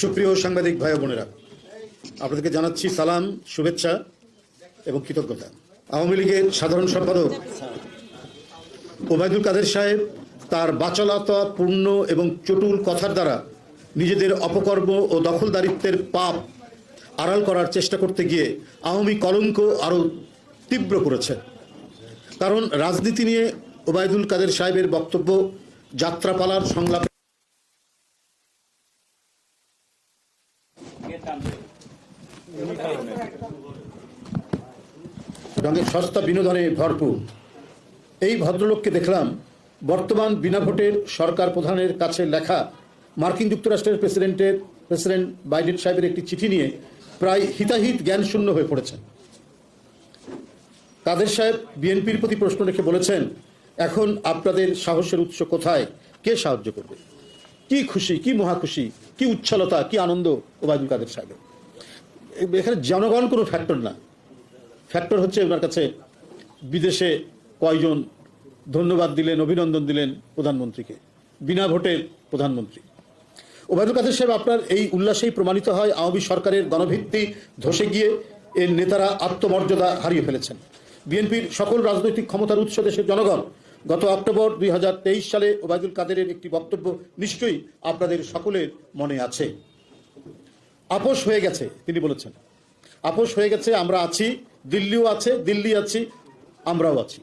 সুপ্রিয় সাংবাদিক ভাই বোনেরা, আপনাদেরকে জানাচ্ছি সালাম, শুভেচ্ছা এবং কৃতজ্ঞতা। আওয়ামী লীগের সাধারণ সম্পাদক ওবায়দুল কাদের সাহেব তার বাচলতা পূর্ণ এবং চটুল কথার দ্বারা নিজেদের অপকর্ম ও দখলদারিত্বের পাপ আড়াল করার চেষ্টা করতে গিয়ে আওয়ামী কলঙ্ক আরও তীব্র করেছে। কারণ রাজনীতি নিয়ে ওবায়দুল কাদের সাহেবের বক্তব্য যাত্রাপালার সংলাপে রঙের সস্তা বিনোদনে ভরপুর। এই ভদ্রলোককে দেখলাম বর্তমান বিনা ভোটের সরকার প্রধানের কাছে লেখা মার্কিন যুক্তরাষ্ট্রের প্রেসিডেন্টের, প্রেসিডেন্ট বাইডেন সাহেবের একটি চিঠি নিয়ে প্রায় হিতাহিত জ্ঞানশূন্য হয়ে পড়েছেন। কাদের সাহেব বিএনপির প্রতি প্রশ্ন রেখে বলেছেন, এখন আপনাদের সাহসের উৎস কোথায়? কে সাহায্য করবে? কি খুশি, কি মহাখুশি কি উচ্ছলতা, কি আনন্দ ওবায়দুল কাদের সাহেবের এখানে জনগণ কোনো ফ্যাক্টর না। ফ্যাক্টর হচ্ছে ওনার কাছে বিদেশে কয়জন ধন্যবাদ দিলেন, অভিনন্দন দিলেন প্রধানমন্ত্রীকে, বিনা ভোটের প্রধানমন্ত্রী। ওবায়দুল কাদের সাহেব, আপনার এই উল্লাসেই প্রমাণিত হয়, আওয়ামী সরকারের গণভিত্তি ধসে গিয়ে এর নেতারা আত্মমর্যাদা হারিয়ে ফেলেছেন। বিএনপির সকল রাজনৈতিক ক্ষমতার উৎস দেশের জনগণ গত অক্টোবর দুই হাজার তেইশ সালে ওবায়দুল কাদেরের একটি বক্তব্য নিশ্চয়ই আপনাদের সকলের মনে আছে। আপোষ হয়ে গেছে, তিনি বলেছেন। আপোষ হয়ে গেছে, আমরা আছি, দিল্লিও আছে, দিল্লি আছি, আমরাও আছি।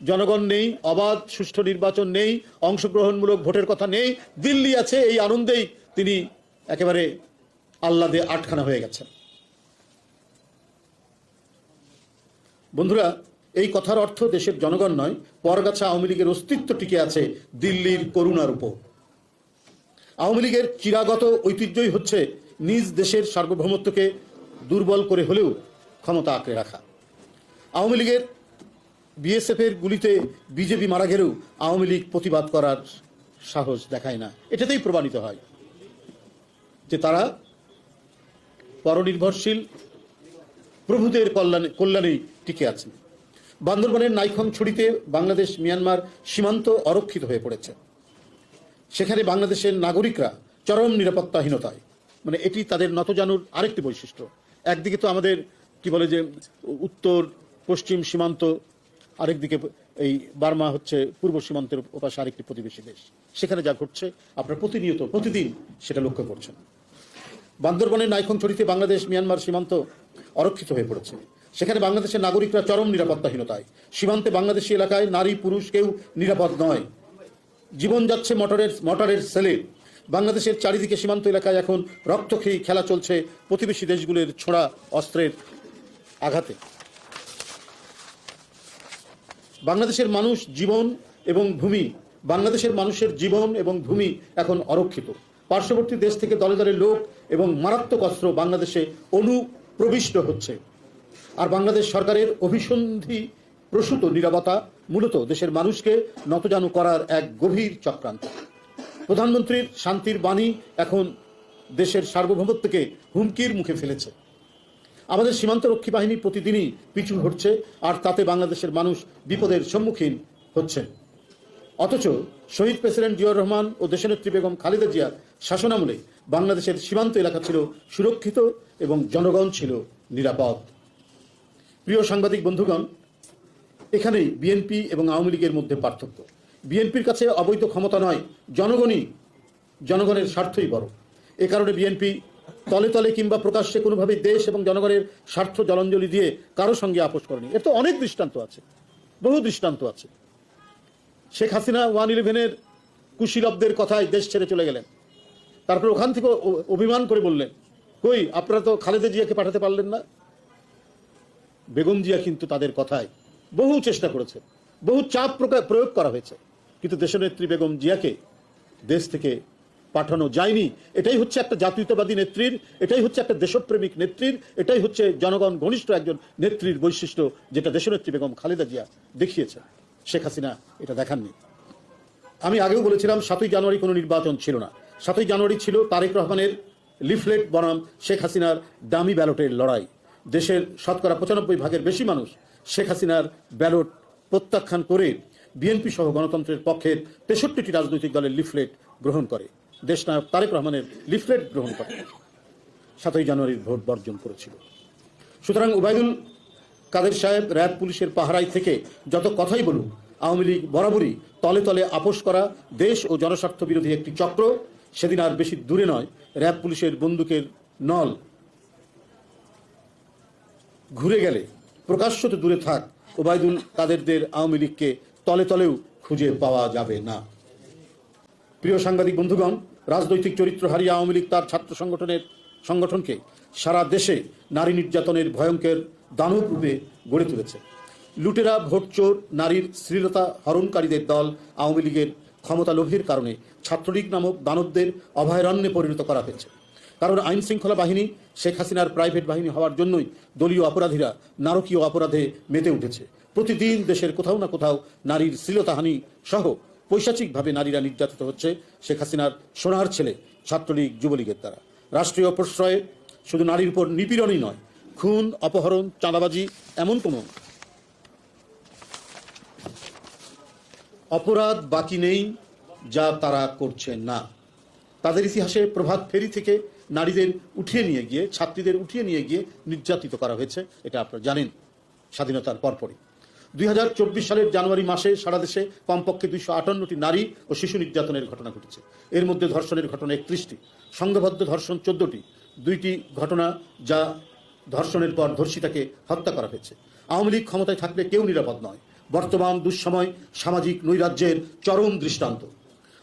জনগণ নেই, অবাধ, সুষ্ঠু নির্বাচন নেই, অংশগ্রহণমূলক ভোটের কথা নেই, দিল্লি আছে, এই আনন্দেই তিনি একেবারে আহ্লাদে আটখানা হয়ে গেছেন। বন্ধুরা এই কথার অর্থ দেশের জনগণ নয়, পরগাছা আওয়ামী লীগের অস্তিত্ব টিকে আছে দিল্লির করুণার উপর। আওয়ামী লীগের চিরাগত ঐতিহ্যই হচ্ছে নিজ দেশের সার্বভৌমত্বকে দুর্বল করে হলেও ক্ষমতা আঁকড়ে রাখা। আওয়ামী লীগের বিএসএফ এর গুলিতে বিজেপি মারা গেলেও আওয়ামী লীগ প্রতিবাদ করার সাহস দেখায় না। এটাতেই প্রমাণিত হয় যে তারা পরনির্ভরশীল, প্রভুদের কল্যাণে কল্যাণেই টিকে আছেন। বান্দরবানের নাইখং ছড়িতে বাংলাদেশ, মিয়ানমার সীমান্ত অরক্ষিত হয়ে পড়েছে। সেখানে বাংলাদেশের নাগরিকরা চরম নিরাপত্তাহীনতায়। মানে এটি তাদের নতজানুর আরেকটি বৈশিষ্ট্য। একদিকে তো আমাদের, কি বলে যে, উত্তর, পশ্চিম সীমান্ত, আরেকদিকে এই বার্মা হচ্ছে পূর্ব সীমান্তের ওপাশে আরেকটি প্রতিবেশী দেশ। সেখানে যা ঘটছে, আপনারা প্রতিনিয়ত, প্রতিদিন সেটা লক্ষ্য করছেন। বান্দরবনের নাইখংছড়িতে বাংলাদেশ, মিয়ানমার সীমান্ত অরক্ষিত হয়ে পড়েছে। সেখানে বাংলাদেশের নাগরিকরা চরম নিরাপত্তাহীনতায়। সীমান্তে বাংলাদেশি এলাকায় নারী, পুরুষ কেউ নিরাপদ নয়। জীবন যাচ্ছে মটরের মটরের সেলে। বাংলাদেশের চারিদিকে সীমান্ত এলাকায় এখন রক্তক্ষয়ী খেলা চলছে প্রতিবেশী দেশগুলোর ছোড়া অস্ত্রের আঘাতে। বাংলাদেশের মানুষ জীবন এবং ভূমি, বাংলাদেশের মানুষের জীবন এবং ভূমি এখন অরক্ষিত। পার্শ্ববর্তী দেশ থেকে দলে দলে লোক এবং মারাত্মক অস্ত্র বাংলাদেশে অনুপ্রবিষ্ট হচ্ছে। আর বাংলাদেশ সরকারের অভিসন্ধি প্রসূত নিরাপত্তা মূলত দেশের মানুষকে নতজানু করার এক গভীর চক্রান্ত। প্রধানমন্ত্রীর শান্তির বাণী এখন দেশের সার্বভৌমত্বকে হুমকির মুখে ফেলেছে। আমাদের সীমান্তরক্ষী বাহিনী প্রতিদিনই পিছু হচ্ছে আর তাতে বাংলাদেশের মানুষ বিপদের সম্মুখীন হচ্ছেন। অথচ শহীদ প্রেসিডেন্ট জিয়াউর রহমান ও দেশনেত্রী বেগম খালেদা জিয়ার শাসনামলে বাংলাদেশের সীমান্ত এলাকা ছিল সুরক্ষিত এবং জনগণ ছিল নিরাপদ। প্রিয় সাংবাদিক বন্ধুগণ, এখানেই বিএনপি এবং আওয়ামী লীগের মধ্যে পার্থক্য। বিএনপির কাছে অবৈধ ক্ষমতা নয়, জনগণই জনগণের স্বার্থই বড়। এ কারণে বিএনপি তলে তলে কিংবা প্রকাশ্যে কোনোভাবে দেশ এবং জনগণের স্বার্থ জলাঞ্জলি দিয়ে কারও সঙ্গে আপোষ করেনি। এর তো অনেক দৃষ্টান্ত আছে, বহু দৃষ্টান্ত আছে। শেখ হাসিনা ওয়ান ইলেভেনের কুশীলবদের কথায় দেশ ছেড়ে চলে গেলেন। তারপর ওখান থেকে অভিমান করে বললেন, কই, আপনারা তো খালেদা জিয়াকে পাঠাতে পারলেন না? বেগম জিয়া কিন্তু তাদের কথায় বহু চেষ্টা করেছে, বহু চাপ প্রয়োগ করা হয়েছে। কিন্তু দেশনেত্রী বেগম জিয়াকে দেশ থেকে পাঠানো যায়নি। এটাই হচ্ছে একটা জাতীয়তাবাদী নেত্রীর, এটাই হচ্ছে একটা দেশপ্রেমিক নেত্রীর, এটাই হচ্ছে জনগণ ঘনিষ্ঠ একজন নেত্রীর বৈশিষ্ট্য যেটা দেশনেত্রী বেগম খালেদা জিয়া দেখিয়েছে শেখ হাসিনা এটা দেখাননি। আমি আগেও বলেছিলাম, সাতই জানুয়ারি কোনো নির্বাচন ছিল না। সাতই জানুয়ারি ছিল তারেক রহমানের লিফলেট বনাম শেখ হাসিনার দামি ব্যালটের লড়াই। দেশের শতকরা পঁচানব্বই ভাগের বেশি মানুষ শেখ হাসিনার ব্যালট প্রত্যাখ্যান করে বিএনপি সহ গণতন্ত্রের পক্ষের তেষট্টিটি রাজনৈতিক দলের লিফলেট গ্রহণ করে। দেশনায়ক তারেক রহমানের লিফলেট গ্রহণ করে। সাতই জানুয়ারির ভোট বর্জন করেছিল। সুতরাং উবায়দুল কাদের সাহেব র্যাব পুলিশের পাহারায় থেকে যত কথাই বলুক, আওয়ামী লীগ বরাবরই তলে তলে আপোষ করা দেশ ও জনস্বার্থ বিরোধী একটি চক্র, সেদিন আর বেশি দূরে নয়, র্যাব পুলিশের বন্দুকের নল ঘুরে গেলে, প্রকাশ্যত দূরে থাক, ওবায়দুল কাদেরদের আওয়ামী লীগকে তলে তলেও খুঁজে পাওয়া যাবে না। প্রিয় সাংবাদিক বন্ধুগণ, রাজনৈতিক চরিত্র হারিয়ে আওয়ামী লীগ তার ছাত্র সংগঠনের, সংগঠনকে সারা দেশে নারী নির্যাতনের ভয়ঙ্কর দানব রূপে গড়ে তুলেছে। লুটেরা, ভোটচোর, নারীর শ্লীলতা হরণকারীদের দল আওয়ামী লীগের ক্ষমতা লোভের কারণে ছাত্রলীগ নামক দানবদের অভয়ারণ্যে পরিণত করা হয়েছে। কারণ আইন শৃঙ্খলা বাহিনী শেখ হাসিনার প্রাইভেট বাহিনী হওয়ার জন্যই দলীয় অপরাধীরা নারকীয় অপরাধে মেতে উঠেছে। প্রতিদিন দেশের কোথাও না কোথাও নারীর শ্লীলতাহানি সহ পৈশাচিকভাবে নারীরা নির্যাতিত হচ্ছে শেখ হাসিনার সোনার ছেলে, ছাত্রলীগ, যুবলীগের দ্বারা। রাষ্ট্রীয় প্রশ্রয়ে শুধু নারীর উপর নিপীড়নই নয়, খুন, অপহরণ, চাঁদাবাজি এমন কোনো অপরাধ বাকি নেই যা তারা করছে না। তাদের ইতিহাসে প্রভাত ফেরি থেকে নারীদের উঠিয়ে নিয়ে গিয়ে, ছাত্রীদের উঠিয়ে নিয়ে গিয়ে নির্যাতিত করা হয়েছে, এটা আপনারা জানেন স্বাধীনতার পরপরই। দুই হাজার চব্বিশ সালের জানুয়ারি মাসে সারা দেশে কমপক্ষে দুইশো আটান্নটি নারী ও শিশু নির্যাতনের ঘটনা ঘটেছে। এর মধ্যে ধর্ষণের ঘটনা একত্রিশটি, সংঘবদ্ধ ধর্ষণ চোদ্দটি, দুইটি ঘটনা যা ধর্ষণের পর ধর্ষিতাকে হত্যা করা হয়েছে। আওয়ামী লীগ ক্ষমতায় থাকলে কেউ নিরাপদ নয়। বর্তমান দুঃসময় সামাজিক নৈরাজ্যের চরম দৃষ্টান্ত।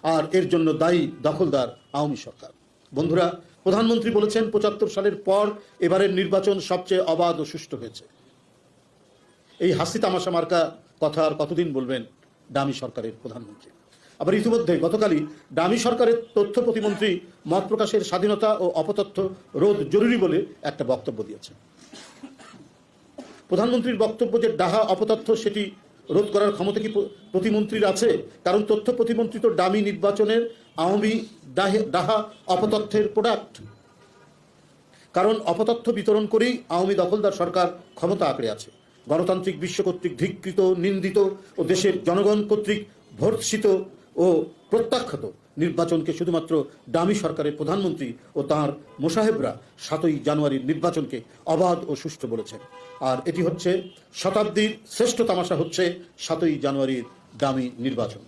আর এর জন্য দায়ী দখলদার আওয়ামী সরকার। বন্ধুরা, প্রধানমন্ত্রী বলেছেন পঁচাত্তর সালের পর এবারের নির্বাচন সবচেয়ে অবাধ ও সুষ্ঠু হয়েছে। এই হাসি তামাশা মার্কা কথা আর কতদিন বলবেন ডামি সরকারের প্রধানমন্ত্রী। আবার ইতিমধ্যে গতকালই ডামি সরকারের তথ্য প্রতিমন্ত্রী মত প্রকাশের স্বাধীনতা ও অপতথ্য রোধ জরুরি বলে একটা বক্তব্য দিয়েছেন। প্রধানমন্ত্রীর বক্তব্য যে ডাহা অপতথ্য সেটি রোধ করার ক্ষমতা কি প্রতিমন্ত্রীর আছে? কারণ তথ্য প্রতিমন্ত্রী তো ডামি নির্বাচনের আওয়ামী ডাহা অপতথ্যের প্রোডাক্ট। কারণ অপতথ্য বিতরণ করেই আওয়ামী দখলদার সরকার ক্ষমতা আঁকড়ে আছে। গণতান্ত্রিক বিশ্ব কর্তৃক ধিকৃত, নিন্দিত ও দেশের জনগণ কর্তৃক ভর্ষিত ও প্রত্যাখ্যাত নির্বাচনকে শুধুমাত্র ডামি সরকারের প্রধানমন্ত্রী ও তাঁর মোসাহেবরা সাতই জানুয়ারির নির্বাচনকে অবাধ ও সুষ্ঠু বলেছেন। আর এটি হচ্ছে শতাব্দীর শ্রেষ্ঠ তামাশা হচ্ছে সাতই জানুয়ারির দামি নির্বাচন।